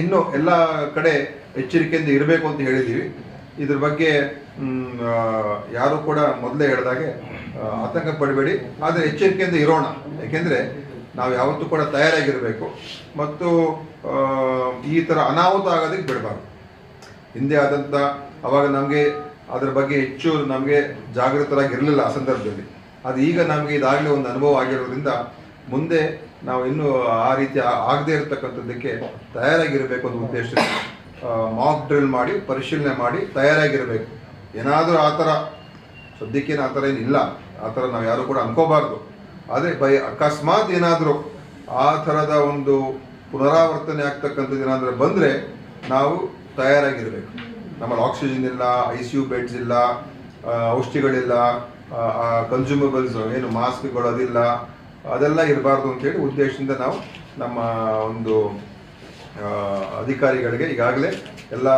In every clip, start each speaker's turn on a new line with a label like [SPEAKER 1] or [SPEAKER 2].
[SPEAKER 1] ಇನ್ನು ಎಲ್ಲ ಕಡೆ ಎಚ್ಚರಿಕೆಯಿಂದ ಇರಬೇಕು ಅಂತ ಹೇಳಿದ್ದೀವಿ. ಇದ್ರ ಬಗ್ಗೆ ಯಾರು ಕೂಡ ಮೊದಲೇ ಹೇಳಿದಾಗೆ ಆತಂಕ ಪಡಬೇಡಿ. ಆದರೆ ಎಚ್ಚರಿಕೆಯಿಂದ ಇರೋಣ. ಯಾಕೆಂದರೆ ನಾವು ಯಾವತ್ತೂ ಕೂಡ ತಯಾರಾಗಿರಬೇಕು. ಮತ್ತು ಈ ಥರ ಅನಾಹುತ ಆಗೋದಕ್ಕೆ ಬಿಡಬಾರ್ದು. ಹಿಂದೆ ಆದಂಥ ಅವಾಗ ನಮಗೆ ಅದರ ಬಗ್ಗೆ ಹೆಚ್ಚು ನಮಗೆ ಜಾಗೃತರಾಗಿರಲಿಲ್ಲ ಆ ಸಂದರ್ಭದಲ್ಲಿ. ಅದು ಈಗ ನಮಗೆ ಇದಾಗಲೇ ಒಂದು ಅನುಭವ ಆಗಿರೋದ್ರಿಂದ ಮುಂದೆ ನಾವು ಇನ್ನೂ ಆ ರೀತಿ ಆಗದೇ ಇರತಕ್ಕಂಥದ್ದಕ್ಕೆ ತಯಾರಾಗಿರಬೇಕು ಅನ್ನೋ ಉದ್ದೇಶ ಮಾಕ್ ಡ್ರಿಲ್ ಮಾಡಿ, ಪರಿಶೀಲನೆ ಮಾಡಿ ತಯಾರಾಗಿರಬೇಕು. ಏನಾದರೂ ಆ ಥರ ಸದ್ಯಕ್ಕೇನು ಆ ಥರ ಏನಿಲ್ಲ. ಆ ಥರ ನಾವು ಯಾರು ಕೂಡ ಅನ್ಕೋಬಾರ್ದು. ಆದರೆ ಬೈ ಅಕಸ್ಮಾತ್ ಏನಾದರೂ ಆ ಥರದ ಒಂದು ಪುನರಾವರ್ತನೆ ಆಗ್ತಕ್ಕಂಥದ್ದು ಏನಾದರೂ ಬಂದರೆ ನಾವು ತಯಾರಾಗಿರಬೇಕು. ನಮ್ಮಲ್ಲಿ ಆಕ್ಸಿಜನ್ ಇಲ್ಲ ಐ ಸಿ ಯು ಬೆಡ್ಸ್ ಇಲ್ಲ ಔಷಧಿಗಳಿಲ್ಲ ಕನ್ಸ್ಯೂಮಬಲ್ಸ್ ಏನು ಮಾಸ್ಕ್ಗಳು ಅದಿಲ್ಲ ಅದೆಲ್ಲ ಇರಬಾರ್ದು ಅಂತೇಳಿ ಉದ್ದೇಶದಿಂದ ನಾವು ನಮ್ಮ ಒಂದು ಅಧಿಕಾರಿಗಳಿಗೆ ಈಗಾಗಲೇ ಎಲ್ಲ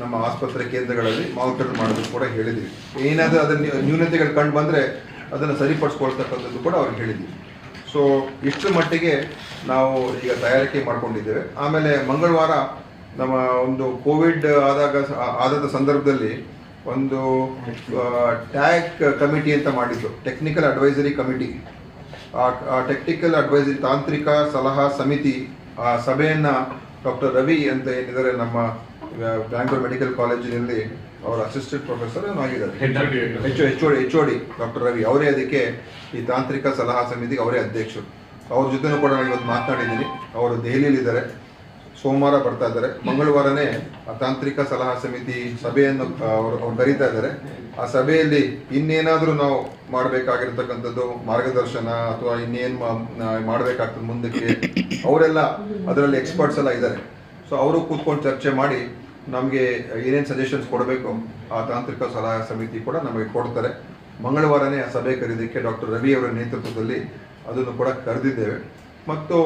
[SPEAKER 1] ನಮ್ಮ ಆಸ್ಪತ್ರೆ ಕೇಂದ್ರಗಳಲ್ಲಿ ಮಾನಿಟರ್ ಮಾಡೋದು ಕೂಡ ಹೇಳಿದ್ದೀವಿ. ಏನಾದರೂ ಅದರ ನ್ಯೂನತೆಗಳು ಕಂಡು ಬಂದರೆ ಅದನ್ನು ಸರಿಪಡಿಸ್ಕೊಳ್ತಕ್ಕಂಥದ್ದು ಕೂಡ ಅವ್ರಿಗೆ ಹೇಳಿದ್ದೀವಿ. ಸೊ ಇಷ್ಟರ ಮಟ್ಟಿಗೆ ನಾವು ಈಗ ತಯಾರಿಕೆ ಮಾಡಿಕೊಂಡಿದ್ದೇವೆ. ಆಮೇಲೆ ಮಂಗಳವಾರ ನಮ್ಮ ಒಂದು ಕೋವಿಡ್ ಆದಾಗ ಆದ ಸಂದರ್ಭದಲ್ಲಿ ಒಂದು ಟ್ಯಾಕ್ ಕಮಿಟಿ ಅಂತ ಮಾಡಿದ್ದು technical advisory committee technical advisory ತಾಂತ್ರಿಕ ಸಲಹಾ ಸಮಿತಿ, ಆ, ಸಭೆಯನ್ನ ಡಾಕ್ಟರ್ ರವಿ ಅಂತ ಏನಿದ್ದಾರೆ ನಮ್ಮ ಬ್ಯಾಂಗ್ಳೂರ್ ಮೆಡಿಕಲ್ ಕಾಲೇಜಿನಲ್ಲಿ ಅವರ ಅಸಿಸ್ಟೆಂಟ್ ಪ್ರೊಫೆಸರ್ ಆಗಿದ್ದಾರೆ. ಎಚ್ ಓಡಿ ಡಾಕ್ಟರ್ ರವಿ ಅವರೇ ಅದಕ್ಕೆ ಈ ತಾಂತ್ರಿಕ ಸಲಹಾ ಸಮಿತಿಗೆ ಅವರೇ ಅಧ್ಯಕ್ಷರು. ಅವ್ರ ಜೊತೆನೂ ಕೂಡ ನಾನು ಇವತ್ತು ಮಾತನಾಡಿದ್ದೀನಿ. ಅವರು ದೆಹಲಿಯಲ್ಲಿದ್ದಾರೆ. ಸೋಮವಾರ ಬರ್ತಾ ಇದ್ದಾರೆ. ಮಂಗಳವಾರನೇ ತಾಂತ್ರಿಕ ಸಲಹಾ ಸಮಿತಿ ಸಭೆಯನ್ನು ಅವರು ಕರೀತಾ ಇದ್ದಾರೆ. ಆ ಸಭೆಯಲ್ಲಿ ಇನ್ನೇನಾದರೂ ನಾವು ಮಾಡಬೇಕಾಗಿರ್ತಕ್ಕಂಥದ್ದು ಮಾರ್ಗದರ್ಶನ ಅಥವಾ ಇನ್ನೇನು ಮಾಡಬೇಕಾಗ್ತದೆ ಮುಂದಕ್ಕೆ, ಅವರೆಲ್ಲ ಅದರಲ್ಲಿ ಎಕ್ಸ್ಪರ್ಟ್ಸ್ ಎಲ್ಲ ಇದ್ದಾರೆ. ಸೊ ಅವರು ಕೂತ್ಕೊಂಡು ಚರ್ಚೆ ಮಾಡಿ ನಮಗೆ ಏನೇನು ಸಜೆಷನ್ಸ್ ಕೊಡಬೇಕು ಆ ತಾಂತ್ರಿಕ ಸಲಹಾ ಸಮಿತಿ ಕೂಡ ನಮಗೆ ಕೊಡ್ತಾರೆ. ಮಂಗಳವಾರನೇ ಆ ಸಭೆ ಕರೆಯೋದಕ್ಕೆ ಡಾಕ್ಟರ್ ರವಿ ಅವರ ನೇತೃತ್ವದಲ್ಲಿ ಅದನ್ನು ಕೂಡ ಕರೆದಿದ್ದೇವೆ. ಮತ್ತು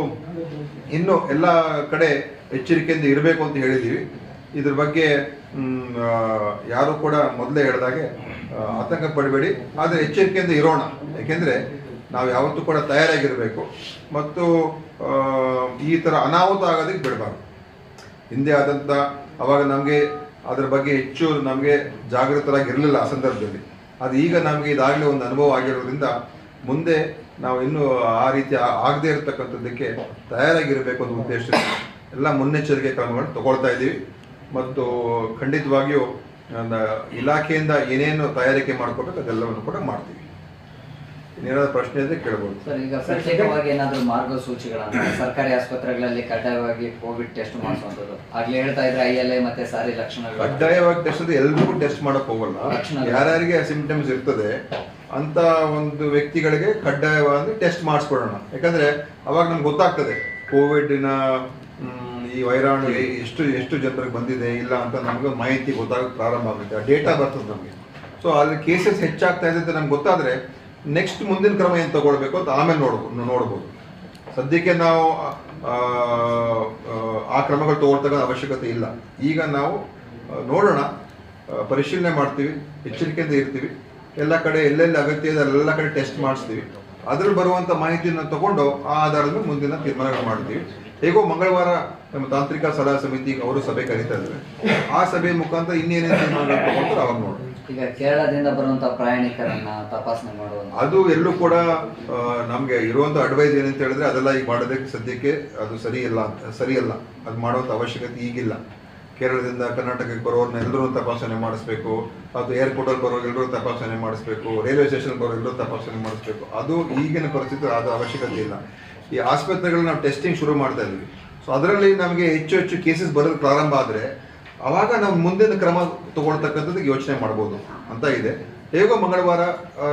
[SPEAKER 1] ಇನ್ನು ಎಲ್ಲ ಕಡೆ ಎಚ್ಚರಿಕೆಯಿಂದ ಇರಬೇಕು ಅಂತ ಹೇಳಿದ್ದೀವಿ ಇದ್ರ ಬಗ್ಗೆ ಯಾರು ಕೂಡ ಮೊದಲೇ ಹೇಳಿದಾಗೆ ಆತಂಕ ಪಡಬೇಡಿ. ಆದರೆ ಎಚ್ಚರಿಕೆಯಿಂದ ಇರೋಣ. ಯಾಕೆಂದರೆ ನಾವು ಯಾವತ್ತೂ ಕೂಡ ತಯಾರಾಗಿರಬೇಕು. ಮತ್ತು ಈ ಥರ ಅನಾಹುತ ಆಗೋದಕ್ಕೆ ಬಿಡಬಾರ್ದು. ಹಿಂದೆ ಆದಂಥ ಅವಾಗ ನಮಗೆ ಅದರ ಬಗ್ಗೆ ಹೆಚ್ಚು ನಮಗೆ ಜಾಗೃತರಾಗಿರಲಿಲ್ಲ ಆ ಸಂದರ್ಭದಲ್ಲಿ. ಅದು ಈಗ ನಮಗೆ ಇದಾಗಲೇ ಒಂದು ಅನುಭವ ಆಗಿರೋದ್ರಿಂದ ಮುಂದೆ ನಾವು ಇನ್ನೂ ಆ ರೀತಿ ಆಗದೇ ಇರತಕ್ಕಂಥದ್ದಕ್ಕೆ ತಯಾರಾಗಿರಬೇಕು ಅನ್ನೋ ಉದ್ದೇಶ ಎಲ್ಲ ಮುನ್ನೆಚ್ಚರಿಕೆ ಕ್ರಮಗಳನ್ನು ತಗೊಳ್ತಾ ಇದ್ದೀವಿ. ಮತ್ತು ಖಂಡಿತವಾಗಿಯೂ ಇಲಾಖೆಯಿಂದ ಏನೇನು ತಯಾರಿಕೆ ಮಾಡ್ಕೋಬೇಕು ಅದೆಲ್ಲವನ್ನು ಕೂಡ ಮಾಡ್ತೀವಿ. ಇನ್ನೇನಾದ್ರು ಪ್ರಶ್ನೆ ಇದ್ರೆ ಕೇಳ್ಬೋದು.
[SPEAKER 2] ಸರ್ ಈಗ ಪ್ರತ್ಯೇಕವಾಗಿ ಏನಾದರೂ ಮಾರ್ಗಸೂಚಿಗಳನ್ನ ಸರ್ಕಾರಿ ಆಸ್ಪತ್ರೆಗಳಲ್ಲಿ ಕಡ್ಡಾಯವಾಗಿ ಕೋವಿಡ್ ಟೆಸ್ಟ್ ಮಾಡಿಸುವಂಥದ್ದು. ಆಗ್ಲೇ ಹೇಳ್ತಾ ಇದ್ರೆ ಐ ಎಲ್ ಐ ಮತ್ತೆ ಸಾರಿ ಲಕ್ಷಣಗಳು.
[SPEAKER 1] ಕಡ್ಡಾಯವಾಗಿ ಟೆಸ್ಟ್ ಅಂದ್ರೆ ಎಲ್ರಿಗೂ ಟೆಸ್ಟ್ ಮಾಡಕ್ ಹೋಗಲ್ಲ. ಯಾರ್ಯಾರಿಗೆ ಸಿಂಪ್ಟಮ್ಸ್ ಇರ್ತದೆ ಅಂತ ಒಂದು ವ್ಯಕ್ತಿಗಳಿಗೆ ಕಡ್ಡಾಯವಾಗಿ ಟೆಸ್ಟ್ ಮಾಡಿಸ್ಕೊಡೋಣ ಯಾಕಂದ್ರೆ ಅವಾಗ ನಮ್ಗೆ ಗೊತ್ತಾಗ್ತದೆ, ಕೋವಿಡ್ನ ಈ ವೈರಾಣು ಎಷ್ಟು ಎಷ್ಟು ಜನರಿಗೆ ಬಂದಿದೆ, ಇಲ್ಲ ಅಂತ ನಮ್ಗೆ ಮಾಹಿತಿ ಗೊತ್ತಾಗಕ್ಕೆ ಪ್ರಾರಂಭ ಆಗುತ್ತೆ, ಆ ಡೇಟಾ ಬರ್ತದೆ ನಮಗೆ. ಸೊ ಅಲ್ಲಿ ಕೇಸಸ್ ಹೆಚ್ಚಾಗ್ತಾ ಇದೆ ಅಂತ ನಮ್ಗೆ ಗೊತ್ತಾದ್ರೆ ನೆಕ್ಸ್ಟ್ ಮುಂದಿನ ಕ್ರಮ ಏನು ತಗೊಳ್ಬೇಕು ಅಂತ ಆಮೇಲೆ ನೋಡ್ಬೋದು ನೋಡ್ಬೋದು. ಸದ್ಯಕ್ಕೆ ನಾವು, ಆ ಕ್ರಮಗಳು ತಗೊಳ್ತಕ್ಕ ಅವಶ್ಯಕತೆ ಇಲ್ಲ. ಈಗ ನಾವು ನೋಡೋಣ ಪರಿಶೀಲನೆ ಮಾಡ್ತೀವಿ, ಎಚ್ಚರಿಕೆಯಿಂದ ಇರ್ತೀವಿ. ಎಲ್ಲ ಕಡೆ ಎಲ್ಲೆಲ್ಲಿ ಅಗತ್ಯ ಇದೆ ಅಲ್ಲೆಲ್ಲ ಕಡೆ ಟೆಸ್ಟ್ ಮಾಡಿಸ್ತೀವಿ. ಅದ್ರಲ್ಲಿ ಬರುವಂತ ಮಾಹಿತಿಯನ್ನು ತಗೊಂಡು ಆ ಆಧಾರದ ಮೇಲೆ ಮುಂದಿನ ತೀರ್ಮಾನಗಳು ಮಾಡ್ತೀವಿ. ಹೇಗೋ ಮಂಗಳವಾರ ನಮ್ಮ ತಾಂತ್ರಿಕ ಸಲಹಾ ಸಮಿತಿ ಅವರು ಸಭೆ ಕರೀತಾ ಇದ್ದಾರೆ. ಆ ಸಭೆ ಮುಖಾಂತರ ಇನ್ನೇನೇನು ತೀರ್ಮಾನಗಳು ತಗೊಂಡ್ರೆ ಅವಾಗ ನೋಡಿ
[SPEAKER 2] ಈಗ ಕೇರಳದಿಂದ ಬರುವಂತ ಪ್ರಯಾಣಿಕರನ್ನ ತಪಾಸಣೆ ಮಾಡುವ
[SPEAKER 1] ಅದು ಎಲ್ಲೂ ಕೂಡ ನಮಗೆ ಇರುವಂತ ಅಡ್ವೈಸ್ ಏನಂತ ಹೇಳಿದ್ರೆ ಅದೆಲ್ಲ ಈಗ ಮಾಡೋದಕ್ಕೆ ಸದ್ಯಕ್ಕೆ ಅದು ಸರಿ ಇಲ್ಲ ಸರಿಯಲ್ಲ. ಅದು ಮಾಡುವಂತ ಅವಶ್ಯಕತೆ ಈಗಿಲ್ಲ. ಕೇರಳದಿಂದ ಕರ್ನಾಟಕಕ್ಕೆ ಬರೋರ್ನ ಎಲ್ಲರೂ ತಪಾಸಣೆ ಮಾಡಿಸ್ಬೇಕು. ಅಥವಾ ಏರ್ಪೋರ್ಟ್ ಅಲ್ಲಿ ಬರೋ ಎಲ್ಲರೂ ತಪಾಸಣೆ ಮಾಡಿಸ್ಬೇಕು. ರೈಲ್ವೆ ಸ್ಟೇಷನ್ ಬರೋ ಎಲ್ಲರೂ ತಪಾಸಣೆ ಮಾಡಿಸ್ಬೇಕು. ಅದು ಈಗಿನ ಪರಿಸ್ಥಿತಿ, ಅದು ಅವಶ್ಯಕತೆ ಇಲ್ಲ. ಈ ಆಸ್ಪತ್ರೆಗಳು ನಾವು ಟೆಸ್ಟಿಂಗ್ ಶುರು ಮಾಡ್ತಾ ಇದ್ವಿ. ಸೊ ಅದರಲ್ಲಿ ನಮಗೆ ಹೆಚ್ಚು ಹೆಚ್ಚು ಕೇಸಸ್ ಬರೋದು ಪ್ರಾರಂಭ ಆದರೆ, ಅವಾಗ ನಾವು ಮುಂದಿನ ಕ್ರಮ ತಗೊಳ್ತಕ್ಕಂಥದ್ದು ಯೋಚನೆ ಮಾಡ್ಬೋದು ಅಂತ ಇದೆ. ಹೇಗೋ ಮಂಗಳವಾರ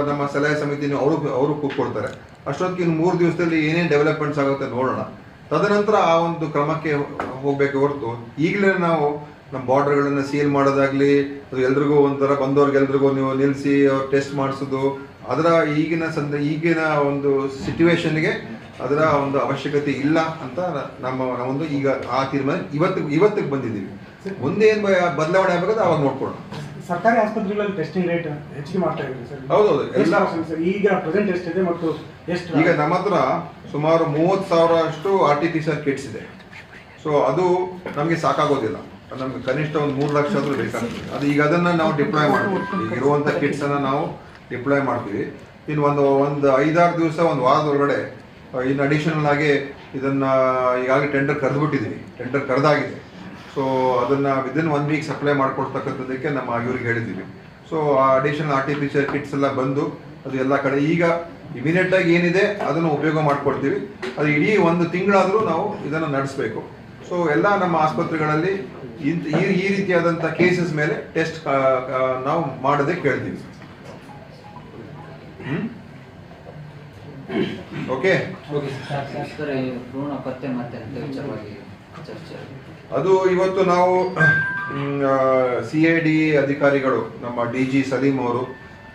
[SPEAKER 1] ನಮ್ಮ ಸಲಹೆ ಸಮಿತಿನ ಅವರು ಅವರು ಕೂತ್ಕೊಳ್ತಾರೆ. ಅಷ್ಟೊತ್ತಿಗೆ ಇನ್ನು ಮೂರು ದಿವಸದಲ್ಲಿ ಏನೇನು ಡೆವಲಪ್ಮೆಂಟ್ಸ್ ಆಗುತ್ತೆ ನೋಡೋಣ. ತದನಂತರ ಆ ಒಂದು ಕ್ರಮಕ್ಕೆ ಹೋಗ್ಬೇಕು ಹೊರತು ಈಗಲೇ ನಾವು ನಮ್ಮ ಬಾರ್ಡರ್ಗಳನ್ನು ಸೀಲ್ ಮಾಡೋದಾಗ್ಲಿ ಅದು ಎಲ್ರಿಗೂ ಒಂಥರ ಬಂದವ್ರಿಗೆಲ್ರಿಗೂ ನೀವು ನಿಲ್ಲಿಸಿ ಟೆಸ್ಟ್ ಮಾಡಿಸೋದು ಅದರ ಈಗಿನ ಸಂದ ಈಗಿನ ಒಂದು ಸಿಚುವೇಶನ್ಗೆ ಅದರ ಒಂದು ಅವಶ್ಯಕತೆ ಇಲ್ಲ ಅಂತ ನಮ್ಮ ಒಂದು ಈಗ ಆ ತೀರ್ಮಾನ ಇವತ್ತು ಇವತ್ತಿಗೆ ಬಂದಿದ್ದೀವಿ. ಮುಂದೆ ಏನು ಬದಲಾವಣೆ ಆಗಬೇಕಾದ್ರೆ ಅವಾಗ ನೋಡ್ಕೊಳ್ಳೋಣ.
[SPEAKER 3] ಸರ್ಕಾರಿ ಆಸ್ಪತ್ರೆಗಳಲ್ಲಿ ಟೆಸ್ಟಿಂಗ್ ರೇಟ್ ಹೆಚ್ಚಿಗೆ ಮಾಡ್ತಾ ಇದ್ದೀವಿ ಸರ್.
[SPEAKER 1] ಹೌದೌದು, ಎಲ್ಲ-
[SPEAKER 3] ಈಗ ಪ್ರೆಸೆಂಟ್ ಎಷ್ಟಿದೆ ಮತ್ತು
[SPEAKER 1] ಈಗ ನಮ್ಮ ಹತ್ರ ಸುಮಾರು ಮೂವತ್ತು ಸಾವಿರ ಅಷ್ಟು R T P C R kits ಇದೆ. ಸೊ ಅದು ನಮಗೆ ಸಾಕಾಗೋದಿಲ್ಲ. ನಮ್ಗೆ ಕನಿಷ್ಠ ಒಂದು ಮೂರು ಲಕ್ಷ ಆದರೂ ಬೇಕಾಗ್ತದೆ. ಅದು ಈಗ ಅದನ್ನು ನಾವು ಡಿಪ್ಲಾಯ್ ಮಾಡ್ತೀವಿ. ಈಗ ಇರುವಂಥ ಕಿಟ್ಸನ್ನು ನಾವು ಡಿಪ್ಲಾಯ್ ಮಾಡ್ತೀವಿ. ಇನ್ನು ಒಂದು ಒಂದು ಐದಾರು ದಿವಸ ಒಂದು ವಾರದೊಳಗಡೆ ಇನ್ನು ಅಡಿಷನಲ್ ಆಗಿ ಇದನ್ನ ಈಗಾಗಲೇ ಟೆಂಡರ್ ಕರೆದ್ಬಿಟ್ಟಿದ್ದೀವಿ ಟೆಂಡರ್ ಕರೆದಾಗಿದೆ. ಸೊ ಅದನ್ನ ವಿದಿನ್ ಒನ್ ವೀಕ್ ಸಪ್ಲೈ ಮಾಡ್ಕೊಡ್ತಕ್ಕಂಥದ್ದಕ್ಕೆ ನಮ್ಮ ಇವ್ರಿಗೆ ಹೇಳಿದ್ದೀವಿ. ಸೊ ಆ additional R T P C kits ಎಲ್ಲ ಬಂದು ಅದು ಎಲ್ಲ ಕಡೆ ಈಗ ಇಮಿಡಿಯೇಟ್ ಆಗಿ ಏನಿದೆ ಅದನ್ನು ಉಪಯೋಗ ಮಾಡ್ಕೊಡ್ತೀವಿ. ಅದು ಇಡೀ ಒಂದು ತಿಂಗಳಾದರೂ ನಾವು ಇದನ್ನು ನಡೆಸಬೇಕು. ಸೊ ಎಲ್ಲ ನಮ್ಮ ಆಸ್ಪತ್ರೆಗಳಲ್ಲಿ ಈ ಈ ರೀತಿಯಾದಂಥ ಕೇಸಸ್ ಮೇಲೆ ಟೆಸ್ಟ್ ನಾವು ಮಾಡದೆ ಕೇಳ್ತೀವಿ. ಓಕೆ ಅದು ಇವತ್ತು ನಾವು ಸಿ ಐ ಡಿ ಅಧಿಕಾರಿಗಳು ನಮ್ಮ ಡಿ ಜಿ ಸಲೀಂ ಅವರು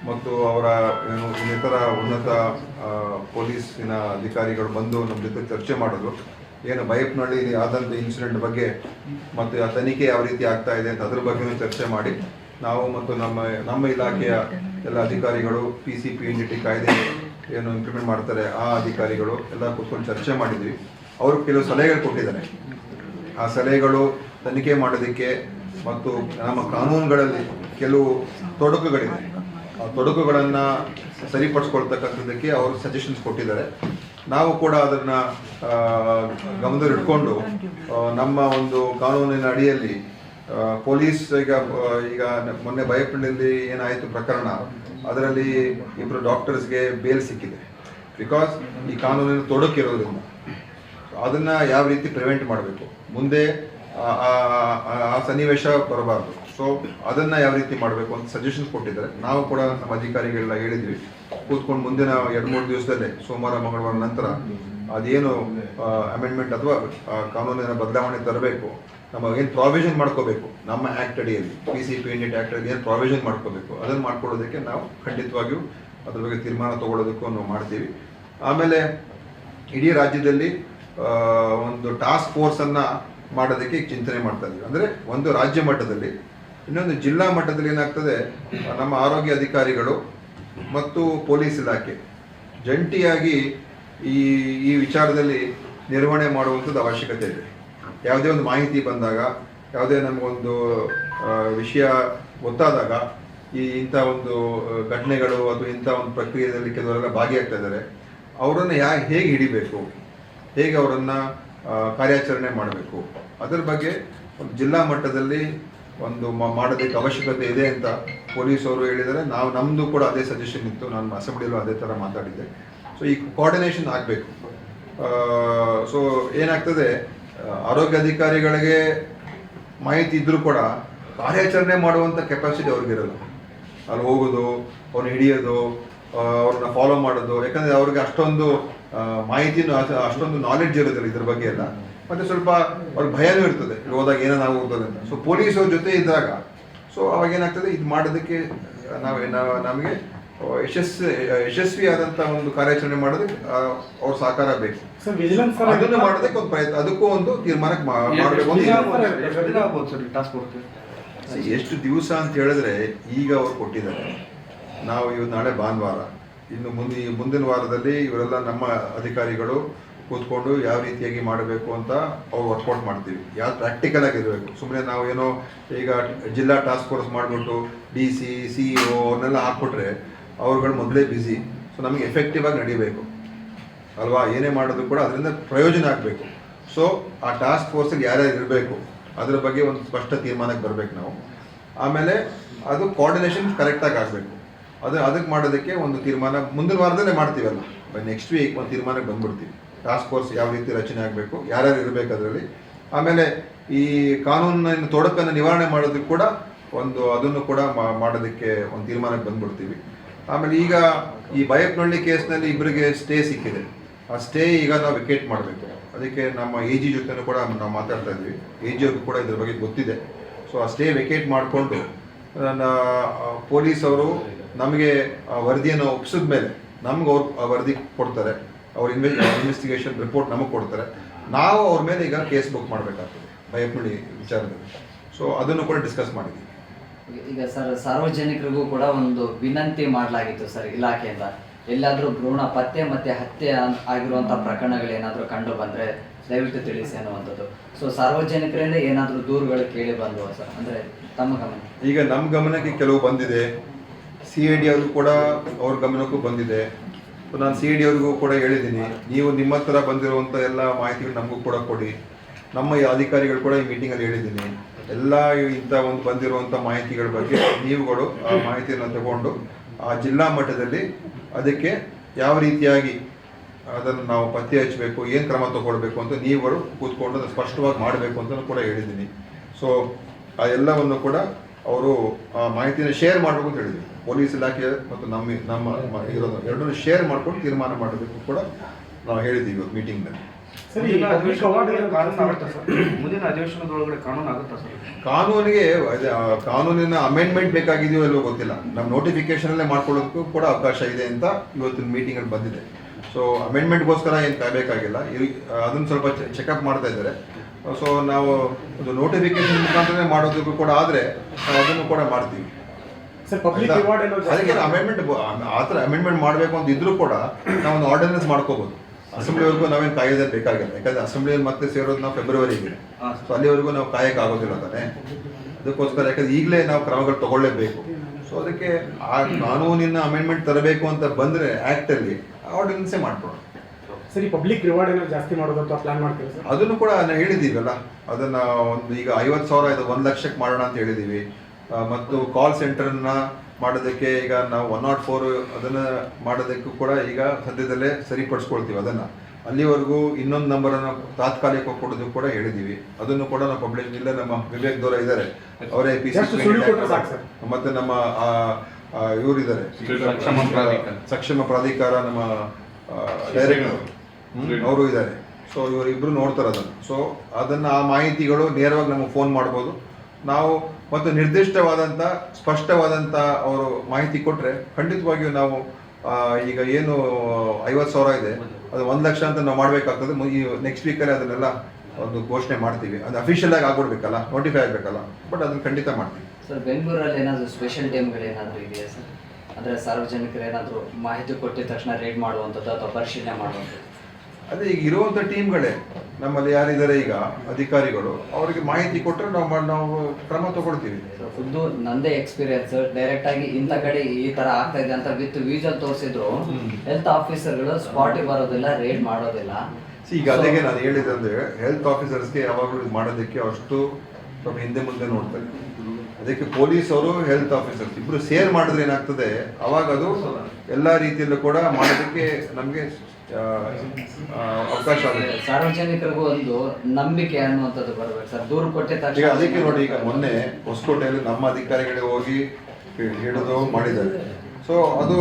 [SPEAKER 1] ಮತ್ತು ಅವರ ಏನು ಇನ್ನಿತರ ಉನ್ನತ ಪೊಲೀಸಿನ ಅಧಿಕಾರಿಗಳು ಬಂದು ನಮ್ಮ ಜೊತೆ ಚರ್ಚೆ ಮಾಡಿದ್ರು. ಏನು ಬೈಪ್ನಲ್ಲಿ ಆದಂಥ ಇನ್ಸಿಡೆಂಟ್ ಬಗ್ಗೆ ಮತ್ತು ಆ ತನಿಖೆ ಯಾವ ರೀತಿ ಆಗ್ತಾ ಇದೆ ಅಂತ ಅದ್ರ ಬಗ್ಗೆ ಚರ್ಚೆ ಮಾಡಿ. ನಾವು ಮತ್ತು ನಮ್ಮ ನಮ್ಮ ಇಲಾಖೆಯ ಎಲ್ಲ ಅಧಿಕಾರಿಗಳು P C P N G T ಕಾಯ್ದೆ ಏನು ಇಂಪ್ಲಿಮೆಂಟ್ ಮಾಡ್ತಾರೆ, ಆ ಅಧಿಕಾರಿಗಳು ಎಲ್ಲ ಕೂತ್ಕೊಂಡು ಚರ್ಚೆ ಮಾಡಿದ್ವಿ. ಅವರು ಕೆಲವು ಸಲಹೆಗಳು ಕೊಟ್ಟಿದ್ದಾರೆ. ಆ ಸಲಹೆಗಳು ತನಿಖೆ ಮಾಡೋದಕ್ಕೆ ಮತ್ತು ನಮ್ಮ ಕಾನೂನುಗಳಲ್ಲಿ ಕೆಲವು ತೊಡಕುಗಳಿದೆ. ಆ ತೊಡಕುಗಳನ್ನು ಸರಿಪಡಿಸ್ಕೊಳ್ತಕ್ಕಂಥದ್ದಕ್ಕೆ ಅವರು ಸಜೆಷನ್ಸ್ ಕೊಟ್ಟಿದ್ದಾರೆ. ನಾವು ಕೂಡ ಅದನ್ನು ಗಮನದಲ್ಲಿಟ್ಕೊಂಡು ನಮ್ಮ ಒಂದು ಕಾನೂನಿನ ಅಡಿಯಲ್ಲಿ ಪೊಲೀಸ್ ಈಗ ಈಗ ಮೊನ್ನೆ ಬಯಪಳ್ಳಿಯಲ್ಲಿ ಏನಾಯಿತು ಪ್ರಕರಣ, ಅದರಲ್ಲಿ ಇಬ್ಬರು ಡಾಕ್ಟರ್ಸ್ಗೆ ಬೇಲ್ ಸಿಕ್ಕಿದೆ. ಬಿಕಾಸ್ ಈ ಕಾನೂನಿನ ತೊಡಕಿರೋದ್ರಿಂದ ಅದನ್ನ ಯಾವ ರೀತಿ ಪ್ರಿವೆಂಟ್ ಮಾಡಬೇಕು? ಮುಂದೆ ಆ ಸನ್ನಿವೇಶ ಬರಬಾರ್ದು. ಸೊ ಅದನ್ನ ಯಾವ ರೀತಿ ಮಾಡಬೇಕು ಅಂತ ಸಜೆಷನ್ಸ್ ಕೊಟ್ಟಿದ್ದಾರೆ. ನಾವು ಕೂಡ ನಮ್ಮ ಅಧಿಕಾರಿಗಳೆಲ್ಲ ಹೇಳಿದ್ವಿ. ಕೂತ್ಕೊಂಡು ಮುಂದಿನ ಎರಡು ಮೂರು ದಿವಸದಲ್ಲೇ, ಸೋಮವಾರ, ಮಂಗಳವಾರ ನಂತರ ಅದೇನು ಅಮೆಂಡ್ಮೆಂಟ್ ಅಥವಾ ಕಾನೂನಿನ ಬದಲಾವಣೆ ತರಬೇಕು. ನಮ್ಮ ಏನು ಪ್ರಾವಿಷನ್ ಮಾಡ್ಕೋಬೇಕು. ನಮ್ಮ ಆಕ್ಟ್ ಅಡಿಯಲ್ಲಿ ಪಿ ಸಿ ಪಿ ಇಂಡಿಯಟ್ ಆ್ಯಕ್ಟ್ ಅಡಿ ಏನು ಪ್ರಾವಿಷನ್ ಮಾಡ್ಕೋಬೇಕು. ಅದನ್ನು ಮಾಡ್ಕೊಳ್ಳೋದಕ್ಕೆ ನಾವು ಖಂಡಿತವಾಗಿಯೂ ಅದ್ರ ಬಗ್ಗೆ ತೀರ್ಮಾನ ತಗೊಳ್ಳೋದಕ್ಕೂ ನಾವು ಮಾಡ್ತೀವಿ. ಆಮೇಲೆ ಇಡೀ ರಾಜ್ಯದಲ್ಲಿ ಒಂದು ಟಾಸ್ಕ್ ಫೋರ್ಸನ್ನು ಮಾಡೋದಕ್ಕೆ ಚಿಂತನೆ ಮಾಡ್ತಾ ಇದ್ದೀವಿ ಅಂದರೆ ಒಂದು ರಾಜ್ಯ ಮಟ್ಟದಲ್ಲಿ ಇನ್ನೊಂದು ಜಿಲ್ಲಾ ಮಟ್ಟದಲ್ಲಿ ಏನಾಗ್ತದೆ, ನಮ್ಮ ಆರೋಗ್ಯ ಅಧಿಕಾರಿಗಳು ಮತ್ತು ಪೊಲೀಸ್ ಇಲಾಖೆ ಜಂಟಿಯಾಗಿ ಈ ಈ ವಿಚಾರದಲ್ಲಿ ನಿರ್ವಹಣೆ ಮಾಡುವಂಥದ್ದು ಅವಶ್ಯಕತೆ ಇದೆ. ಯಾವುದೇ ಒಂದು ಮಾಹಿತಿ ಬಂದಾಗ, ಯಾವುದೇ ನಮಗೊಂದು ವಿಷಯ ಗೊತ್ತಾದಾಗ ಈ ಇಂಥ ಒಂದು ಘಟನೆಗಳು ಅಥವಾ ಇಂಥ ಒಂದು ಪ್ರಕ್ರಿಯೆಯಲ್ಲಿ ಕೆಲವರೆಲ್ಲ ಭಾಗಿಯಾಗ್ತಾ ಇದ್ದಾರೆ, ಅವರನ್ನು ಯಾ, ಹೇಗೆ ಹಿಡಿಬೇಕು? ಹೇಗೆ ಅವರನ್ನು ಕಾರ್ಯಾಚರಣೆ ಮಾಡಬೇಕು? ಅದರ ಬಗ್ಗೆ ಜಿಲ್ಲಾ ಮಟ್ಟದಲ್ಲಿ ಒಂದು ಮಾಡೋದಕ್ಕೆ ಅವಶ್ಯಕತೆ ಇದೆ ಅಂತ ಪೊಲೀಸ್ ಅವರು ಹೇಳಿದರೆ ನಾವು ನಮ್ಮದು ಕೂಡ ಅದೇ ಸಜೆಷನ್ ಇತ್ತು. ನಾನು ಅಸೆಂಬ್ಲಿಯಲ್ಲೂ ಅದೇ ಥರ ಮಾತಾಡಿದ್ದೆ. ಸೊ ಈ ಕೋಆರ್ಡಿನೇಷನ್ ಆಗಬೇಕು. ಸೊ ಏನಾಗ್ತದೆ ಆರೋಗ್ಯ ಅಧಿಕಾರಿಗಳಿಗೆ ಮಾಹಿತಿ ಇದ್ದರೂ ಕೂಡ ಕಾರ್ಯಾಚರಣೆ ಮಾಡುವಂಥ ಕೆಪಾಸಿಟಿ ಅವ್ರಿಗಿರಲ್ಲ ಅಲ್ಲಿ ಹೋಗೋದು ಅವ್ರನ್ನ ಹಿಡಿಯೋದು ಅವ್ರನ್ನ ಫಾಲೋ ಮಾಡೋದು. ಯಾಕಂದರೆ ಅವ್ರಿಗೆ ಅಷ್ಟೊಂದು ಮಾಹಿತಿನೂ ಅಷ್ಟೊಂದು ನಾಲೆಡ್ಜ್ ಇರೋದಿಲ್ಲ ಇದ್ರ ಬಗ್ಗೆ ಎಲ್ಲ. ಮತ್ತೆ ಸ್ವಲ್ಪ ಅವ್ರಿಗೆ ಭಯನೂ ಇರ್ತದೆ. ಇಲ್ಲಿ ಹೋದಾಗ ಏನಾಗುತ್ತದೆ ಅಂತ. ಸೊ ಪೊಲೀಸವ್ರ ಜೊತೆ ಇದ್ದಾಗ ಸೊ ಅವಾಗ ಏನಾಗ್ತದೆ ಇದು ಮಾಡೋದಕ್ಕೆ ನಾವು ನಾವು- ನಮಗೆ ಯಶಸ್ವಿ ಯಶಸ್ವಿಯಾದಂಥ ಒಂದು ಕಾರ್ಯಾಚರಣೆ ಮಾಡೋದಕ್ಕೆ ಅವ್ರ ಸಹಕಾರ ಬೇಕು.
[SPEAKER 3] ಸರ್ ವಿಜಿಲೆನ್ಸ್ ಸರ್
[SPEAKER 1] ಅದನ್ನು ಮಾಡೋದಕ್ಕೆ ಒಂದು ಪ್ರಯತ್ನ ಅದಕ್ಕೂ ಒಂದು ತೀರ್ಮಾನಕ್ಕೆ ಮಾಡಬೇಕು
[SPEAKER 4] ಎಷ್ಟು
[SPEAKER 1] ದಿವಸ ಅಂತ ಹೇಳಿದ್ರೆ ಈಗ ಅವ್ರು ಕೊಟ್ಟಿದ್ದಾರೆ. ನಾವು ಇವ್ ನಾಳೆ ಭಾನುವಾರ. ಇನ್ನು ಮುಂದೆ ಮುಂದಿನ ವಾರದಲ್ಲಿ ಇವರೆಲ್ಲ ನಮ್ಮ ಅಧಿಕಾರಿಗಳು ಕೂತ್ಕೊಂಡು ಯಾವ ರೀತಿಯಾಗಿ ಮಾಡಬೇಕು ಅಂತ ಅವ್ರು ವರ್ಕೌಟ್ ಮಾಡ್ತೀವಿ. ಯಾವ ಪ್ರಾಕ್ಟಿಕಲ್ ಆಗಿರಬೇಕು. ಸುಮ್ಮನೆ ನಾವು ಏನೋ ಈಗ ಜಿಲ್ಲಾ ಟಾಸ್ಕ್ ಫೋರ್ಸ್ ಮಾಡಿಬಿಟ್ಟು ಡಿ ಸಿ ಸಿ ಒ ಅವ್ರನ್ನೆಲ್ಲ ಹಾಕ್ಬಿಟ್ರೆ ಅವ್ರುಗಳು ಮೊದಲೇ ಬ್ಯುಸಿ ಸೊ ನಮಗೆ ಎಫೆಕ್ಟಿವ್ ಆಗಿ ನಡಿಬೇಕು. ಅಲ್ವಾ? ಏನೇ ಮಾಡೋದು ಕೂಡ ಅದರಿಂದ ಪ್ರಯೋಜನ ಆಗಬೇಕು. ಸೊ ಆ ಟಾಸ್ಕ್ ಫೋರ್ಸಲ್ಲಿ ಯಾರ್ಯಾರು ಇರಬೇಕು, ಅದ್ರ ಬಗ್ಗೆ ಒಂದು ಸ್ಪಷ್ಟ ತೀರ್ಮಾನಕ್ಕೆ ಬರಬೇಕು ನಾವು. ಆಮೇಲೆ ಅದು ಕೋಆರ್ಡಿನೇಷನ್ ಕರೆಕ್ಟಾಗಿ ಆಗಬೇಕು. ಅದು ಅದಕ್ಕೆ ಮಾಡೋದಕ್ಕೆ ಒಂದು ತೀರ್ಮಾನ ಮುಂದಿನ ವಾರದಲ್ಲೇ ಮಾಡ್ತೀವಲ್ಲ. ನೆಕ್ಸ್ಟ್ ವೀಕ್ ಒಂದು ತೀರ್ಮಾನಕ್ಕೆ ಬಂದ್ಬಿಡ್ತೀವಿ. ಟಾಸ್ಕ್ ಫೋರ್ಸ್ ಯಾವ ರೀತಿ ರಚನೆ ಆಗಬೇಕು, ಯಾರ್ಯಾರು ಇರಬೇಕು ಅದರಲ್ಲಿ. ಆಮೇಲೆ ಈ ಕಾನೂನಿನ ತೊಡಕನ್ನು ನಿವಾರಣೆ ಮಾಡೋದಕ್ಕೆ ಕೂಡ ಒಂದು, ಅದನ್ನು ಕೂಡ ಮಾಡೋದಕ್ಕೆ ಒಂದು ತೀರ್ಮಾನಕ್ಕೆ ಬಂದ್ಬಿಡ್ತೀವಿ. ಆಮೇಲೆ ಈಗ ಈ ಬಯಪ್ನಹಳ್ಳಿ ಕೇಸ್ನಲ್ಲಿ ಇಬ್ಬರಿಗೆ ಸ್ಟೇ ಸಿಕ್ಕಿದೆ. ಆ ಸ್ಟೇ ಈಗ ನಾವು ವಿಕೇಟ್ ಮಾಡಬೇಕು. ಅದಕ್ಕೆ ನಮ್ಮ ಎ ಜಿ ಜೊತೆನೂ ಕೂಡ ನಾವು ಮಾತಾಡ್ತಾ ಇದ್ವಿ. ಎ ಜಿ ಅವ್ರಿಗೂ ಕೂಡ ಇದ್ರ ಬಗ್ಗೆ ಗೊತ್ತಿದೆ. ಸೊ ಆ ಸ್ಟೇ ವೆಕೇಟ್ ಮಾಡಿಕೊಂಡು, ನನ್ನ ಪೊಲೀಸ್ ಅವರು ನಮಗೆ ಆ ವರದಿಯನ್ನು ಒಪ್ಪಿಸಿದ ಮೇಲೆ ನಮ್ಗೆ ಅವ್ರು ಆ ವರದಿ ಕೊಡ್ತಾರೆ. ಅವ್ರ ಇನ್ವೆ ಇನ್ವೆಸ್ಟಿಗೇಷನ್ ರಿಪೋರ್ಟ್ ನಮಗೆ ಕೊಡ್ತಾರೆ. ನಾವು ಅವ್ರ ಮೇಲೆ ಈಗ ಕೇಸ್ ಬುಕ್ ಮಾಡಬೇಕಾಗ್ತದೆ ಬಯಪ್ನಳ್ಳಿ ವಿಚಾರದಲ್ಲಿ. ಸೊ ಅದನ್ನು ಕೂಡ ಡಿಸ್ಕಸ್ ಮಾಡಿದ್ವಿ
[SPEAKER 2] ಈಗ ಸರ್ ಸಾರ್ವಜನಿಕರಿಗೂ ಕೂಡ ಒಂದು ವಿನಂತಿ ಮಾಡಲಾಗಿತ್ತು ಸರ್ ಇಲಾಖೆಯಿಂದ. ಎಲ್ಲಾದರೂ ಭ್ರೂಣ ಪತ್ತೆ ಮತ್ತೆ ಹತ್ಯೆ ಆಗಿರುವಂಥ ಆಗಿರುವಂತ ಪ್ರಕರಣಗಳು ಏನಾದರೂ ಕಂಡು ಬಂದರೆ ದಯವಿಟ್ಟು ತಿಳಿಸಿ ಅನ್ನುವಂಥದ್ದು. ಸೊ ಸಾರ್ವಜನಿಕರಿಂದ ಏನಾದರೂ ದೂರುಗಳು ಕೇಳಿ ಬಂದವು ಸರ್? ಅಂದರೆ ತಮ್ಮ ಗಮನ
[SPEAKER 1] ಈಗ ನಮ್ಮ ಗಮನಕ್ಕೆ ಕೆಲವು ಬಂದಿದೆ. ಸಿ ಐ ಡಿ ಅವರು ಕೂಡ ಅವ್ರ ಗಮನಕ್ಕೂ ಬಂದಿದೆ. ನಾನು ಸಿ ಡಿ ಅವ್ರಿಗೂ ಕೂಡ ಹೇಳಿದ್ದೀನಿ, ನೀವು ನಿಮ್ಮ ಹತ್ರ ಬಂದಿರುವಂಥ ಎಲ್ಲ ಮಾಹಿತಿಗಳು ನಮಗೂ ಕೂಡ ಕೊಡಿ. ನಮ್ಮ ಈ ಅಧಿಕಾರಿಗಳು ಕೂಡ ಈ ಮೀಟಿಂಗಲ್ಲಿ ಹೇಳಿದ್ದೀನಿ. ಎಲ್ಲ ಇಂಥ ಒಂದು ಬಂದಿರುವಂಥ ಮಾಹಿತಿಗಳ ಬಗ್ಗೆ ನೀವುಗಳು ಆ ಮಾಹಿತಿಯನ್ನು ತಗೊಂಡು ಆ ಜಿಲ್ಲಾ ಮಟ್ಟದಲ್ಲಿ ಅದಕ್ಕೆ ಯಾವ ರೀತಿಯಾಗಿ ಅದನ್ನು ನಾವು ಪತ್ತೆ ಹಚ್ಚಬೇಕು, ಏನು ಕ್ರಮ ತಗೊಳ್ಬೇಕು ಅಂತ ನೀವುಗಳು ಕೂತ್ಕೊಂಡು ಸ್ಪಷ್ಟವಾಗಿ ಮಾಡಬೇಕು ಅಂತ ಕೂಡ ಹೇಳಿದ್ದೀನಿ. ಸೊ ಆ ಎಲ್ಲವನ್ನು ಕೂಡ ಅವರು ಆ ಮಾಹಿತಿನ ಶೇರ್ ಮಾಡಬೇಕು ಅಂತ ಹೇಳಿದ್ವಿ ಪೊಲೀಸ್ ಇಲಾಖೆ ಮತ್ತು ನಮ್ಮ ನಮ್ಮ ಇರೋದು ಎರಡನ್ನೂ ಶೇರ್ ಮಾಡ್ಕೊಂಡು ತೀರ್ಮಾನ ಮಾಡಬೇಕು ಕೂಡ ನಾವು ಹೇಳಿದ್ದೀವಿ ಇವತ್ತು ಮೀಟಿಂಗ್ನಲ್ಲಿ
[SPEAKER 4] ಮುಂದಿನ ಅಧಿವೇಶನದೊಳಗಡೆ ಕಾನೂನು ಆಗುತ್ತಾ ಸರ್? ಮುಂದಿನ ಅಧಿವೇಶನದೊಳಗಡೆ ಕಾನೂನು ಆಗುತ್ತಾ ಸರ್?
[SPEAKER 1] ಕಾನೂನಿಗೆ ಕಾನೂನಿನ ಅಮೆಂಡ್ಮೆಂಟ್ ಬೇಕಾಗಿದೆಯೋ ಎಲ್ಲೋ ಗೊತ್ತಿಲ್ಲ. ನಮ್ಮ ನೋಟಿಫಿಕೇಶನ್ ಅಲ್ಲೇ ಮಾಡ್ಕೊಳ್ಳೋದಕ್ಕೂ ಕೂಡ ಅವಕಾಶ ಇದೆ ಅಂತ ಇವತ್ತಿನ ಮೀಟಿಂಗ್ ಅಲ್ಲಿ ಬಂದಿದೆ ಸೊ ಅಮೆಂಡ್ಮೆಂಟ್ಗೋಸ್ಕರ ಏನು ಕಾಯ್ಬೇಕಾಗಿಲ್ಲ ಅದನ್ನ ಸ್ವಲ್ಪ ಚೆಕಪ್ ಮಾಡ್ತಾ ಇದ್ದಾರೆ. ಸೊ ನಾವು ಒಂದು ನೋಟಿಫಿಕೇಶನ್ ಮುಖಾಂತರ ಮಾಡೋದಕ್ಕೂ ಕೂಡ ಆದರೆ ನಾವು ಅದನ್ನು ಕೂಡ ಮಾಡ್ತೀವಿ. ಅದಕ್ಕೆ ಅಮೆಂಡ್ಮೆಂಟ್ ಆ ಥರ ಅಮೆಂಡ್ಮೆಂಟ್ ಮಾಡಬೇಕು ಅಂತ ಇದ್ರೂ ಕೂಡ ನಾವು ಒಂದು ಆರ್ಡಿನೆನ್ಸ್ ಮಾಡ್ಕೋಬಹುದು ಅಸೆಂಬ್ಲಿವರೆಗೂ ನಾವೇನು ಕಾಯೋದೇ ಬೇಕಾಗಿಲ್ಲ. ಯಾಕಂದ್ರೆ ಅಸೆಂಬ್ಲಿಯಲ್ಲಿ ಮತ್ತೆ ಸೇರೋದು ನಾವು ಫೆಬ್ರವರಿಗೆ. ಸೊ ಅಲ್ಲಿವರೆಗೂ ನಾವು ಕಾಯಕ್ಕೆ ಆಗೋದಿಲ್ಲ ತಾನೆ? ಅದಕ್ಕೋಸ್ಕರ ಯಾಕಂದ್ರೆ ಈಗಲೇ ನಾವು ಕ್ರಮಗಳು ತಗೊಳ್ಳೇಬೇಕು. ಸೊ ಅದಕ್ಕೆ ಆ ಕಾನೂನಿನ ಅಮೆಂಡ್ಮೆಂಟ್ ತರಬೇಕು ಅಂತ ಬಂದ್ರೆ ಆಕ್ಟ್ ಅಲ್ಲಿ ಆರ್ಡಿನೆನ್ಸೇ ಮಾಡ್ಕೊಡೋಣ
[SPEAKER 3] ಸರ್ ಪಬ್ಲಿಕ್ ರಿವಾರ್ಡ್ ಏನೋ ಜಾಸ್ತಿ ಮಾಡೋದು ಅಂತ ಪ್ಲಾನ್ ಮಾಡ್ತೀವಿ ಸರ್?
[SPEAKER 1] ಅದನ್ನು ಕೂಡ ನಾನು ಹೇಳಿದ್ದೀವಲ್ಲ. ಅದನ್ನ ಒಂದು ಈಗ ಐವತ್ತು ಸಾವಿರ ಇದು ಒಂದು ಲಕ್ಷಕ್ಕೆ ಮಾಡೋಣ ಅಂತ ಹೇಳಿದ್ದೀವಿ. ಆ, ಮತ್ತು ಕಾಲ್ ಸೆಂಟರ್ನ ಮಾಡೋದಕ್ಕೆ ಈಗ ನಾವು ಒನ್ ನಾಟ್ ಫೋರ್ ಅದನ್ನ ಮಾಡೋದಕ್ಕೂ ಕೂಡ ಈಗ ಸದ್ಯದಲ್ಲೇ ಸರಿಪಡಿಸ್ಕೊಳ್ತೀವಿ ಅದನ್ನ. ಅಲ್ಲಿವರೆಗೂ ಇನ್ನೊಂದು ನಂಬರನ್ನು ತಾತ್ಕಾಲಿಕ ಕೊಡೋದು ಕೂಡ ಹೇಳಿದ್ದೀವಿ. ಅದನ್ನು ಕೂಡ ನಾವು ಪಬ್ಲಿಕ್ ಇಲ್ಲ ನಮ್ಮ ವಿವೇಕ್ ದೂರ ಇದ್ದಾರೆ. ಅವರೇ ಪಿ
[SPEAKER 3] ಸರ್.
[SPEAKER 1] ಮತ್ತೆ ನಮ್ಮ ಇವರಿದ್ದಾರೆ.
[SPEAKER 5] ಸಕ್ಷಮ ಪ್ರಾಧಿಕಾರ.
[SPEAKER 1] ಸಕ್ಷಮ ಪ್ರಾಧಿಕಾರ ನಮ್ಮ ಡೈರೆಕ್ಟರ್. ಅವರು ಇದ್ದಾರೆ. ಸೊ ಇವರಿಬ್ಬರು ನೋಡ್ತಾರೆ ಅದನ್ನು. ಸೊ ಅದನ್ನು ಆ ಮಾಹಿತಿಗಳು ನೇರವಾಗಿ ನಮಗೆ ಫೋನ್ ಮಾಡ್ಬೋದು. ನಾವು ಮತ್ತು ನಿರ್ದಿಷ್ಟವಾದಂಥ ಸ್ಪಷ್ಟವಾದಂಥ ಅವರು ಮಾಹಿತಿ ಕೊಟ್ಟರೆ ಖಂಡಿತವಾಗಿಯೂ ನಾವು ಈಗ ಏನು ಐವತ್ತು ಸಾವಿರ ಇದೆ ಅದು ಒಂದು ಲಕ್ಷ ಅಂತ ನಾವು ಮಾಡಬೇಕಾಗ್ತದೆ. ಈ ನೆಕ್ಸ್ಟ್ ವೀಕಲ್ಲಿ ಅದನ್ನೆಲ್ಲ ಒಂದು ಘೋಷಣೆ ಮಾಡ್ತೀವಿ. ಅದು ಅಫಿಷಿಯಲ್ ಆಗಿ ಆಗ್ಬಿಡ್ಬೇಕಲ್ಲ ನೋಟಿಫೈ ಆಗಬೇಕಲ್ಲ ಬಟ್ ಅದನ್ನು ಖಂಡಿತ ಮಾಡ್ತೀವಿ.
[SPEAKER 2] ಸರ್ ಬೆಂಗಳೂರಲ್ಲಿ ಏನಾದರೂ ಸ್ಪೆಷಲ್ ಟೈಮ್ಗಳು ಏನಾದರೂ ಇದೆಯಾ ಸರ್? ಅಂದರೆ ಸಾರ್ವಜನಿಕರು ಏನಾದರೂ ಮಾಹಿತಿ ಕೊಟ್ಟಿದ ತಕ್ಷಣ ರೇಡ್ ಮಾಡುವಂಥದ್ದು ಅಥವಾ ಪರಿಶೀಲನೆ ಮಾಡುವಂಥದ್ದು?
[SPEAKER 1] ಅದೇ ಈಗ ಇರುವಂತ ಟೀಮ್ಗಳೇ ನಮ್ಮಲ್ಲಿ ಯಾರಿದ್ದಾರೆ ಈಗ ಅಧಿಕಾರಿಗಳು ಅವರಿಗೆ ಮಾಹಿತಿ ಕೊಟ್ಟರೆ ನಾವು ಮಾಡ್- ನಾವು ಕ್ರಮ ತಗೊಳ್ತೀವಿ.
[SPEAKER 2] ಖುದ್ದು ನಂದೇ ಎಕ್ಸ್ಪೀರಿಯನ್ಸ್ ಡೈರೆಕ್ಟ್ ಆಗಿ ಇಂಥ ಕಡೆ ಈ ತರ ಆಗ್ತಾ ಇದೆ ಅಂತ ವಿತ್ ವಿಜಲ್ ತೋರಿಸಿದ್ರು. ಹೆಲ್ತ್ ಆಫೀಸರ್ಗಳು ಸ್ಪಾಟಿಗೆ ಬರೋದಿಲ್ಲ ರೇಡ್ ಮಾಡೋದಿಲ್ಲ.
[SPEAKER 1] ಈಗ ಅದಕ್ಕೆ ನಾನು ಹೇಳಿದೆ ಅಂದ್ರೆ ಹೆಲ್ತ್ ಆಫೀಸರ್ಸ್ಗೆ ಯಾವಾಗಲೂ ಮಾಡೋದಕ್ಕೆ ಅಷ್ಟು ಸ್ವಲ್ಪ ಹಿಂದೆ ಮುಂದೆ ನೋಡ್ತಾರೆ. ಅದಕ್ಕೆ ಪೊಲೀಸ್ ಅವರು ಹೆಲ್ತ್ ಆಫೀಸರ್ಸ್ ಇಬ್ರು ಸೇರ್ ಮಾಡಿದ್ರೆ ಏನಾಗ್ತದೆ ಅವಾಗ ಅದು ಎಲ್ಲಾ ರೀತಿಯಲ್ಲೂ ಕೂಡ ಮಾಡೋದಕ್ಕೆ ನಮಗೆ ಅವಕಾಶ
[SPEAKER 2] ಸಾರ್ವಜನಿಕರಿಗೂ ಒಂದು ನಂಬಿಕೆ ಅನ್ನುವಂಥದ್ದು ಬರಬೇಕು ಸರ್. ದೂರು ಕೊಟ್ಟೆ
[SPEAKER 1] ಈಗ
[SPEAKER 2] ತಕ್ಷಣ
[SPEAKER 1] ಅದಕ್ಕೆ ನೋಡಿ ಈಗ ಮೊನ್ನೆ ಹೊಸಕೋಟೆಯಲ್ಲಿ ನಮ್ಮ ಅಧಿಕಾರಿಗಳಿಗೆ ಹೋಗಿ ಹಿಡಿದು ಮಾಡಿದ್ದಾರೆ. ಸೊ ಅದು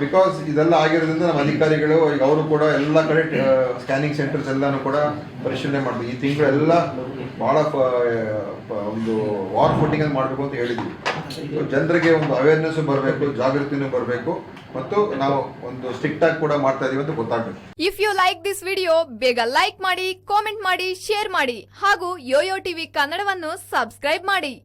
[SPEAKER 1] ಬಿಕಾಸ್ ಇದೆಲ್ಲ ಆಗಿರೋದ್ರಿಂದ ನಮ್ಮ ಅಧಿಕಾರಿಗಳು, ಈಗ ಅವರು ಕೂಡ ಎಲ್ಲ ಕಡೆ ಸ್ಕ್ಯಾನಿಂಗ್ ಸೆಂಟರ್ಸ್ ಎಲ್ಲಾನು ಕೂಡ ಪರಿಶೀಲನೆ ಮಾಡಿದ್ವಿ ಈ ತಿಂಗಳೆಲ್ಲ ಬಹಳ ಪ- ಪ- ಒಂದು ವಾರ್ ಫುಟಿಂಗ್ ಅಂತ ಮಾಡಬೇಕು ಅಂತ ಹೇಳಿದ್ವಿ. ಜನರಿಗೆ ಒಂದು ಅವೇರ್ನೆಸ್ ಬರಬೇಕು, ಜಾಗೃತಿನೂ ಬರಬೇಕು. ಮತ್ತು ನಾವು ಒಂದು ಸ್ಟ್ರಿಕ್ಟ್ ಆಗಿ ಕೂಡ ಮಾಡ್ತಾ ಇದೀವಿ ಅಂತ ಗೊತ್ತಾಗಬೇಕು
[SPEAKER 6] if you like this video ಬೇಗ ಲೈಕ್ ಮಾಡಿ ಕಾಮೆಂಟ್ ಮಾಡಿ ಶೇರ್ ಮಾಡಿ. ಹಾಗೂ ಯೋಯೋ ಟಿವಿ ಕನ್ನಡವನ್ನು ಸಬ್ಸ್ಕ್ರೈಬ್ ಮಾಡಿ.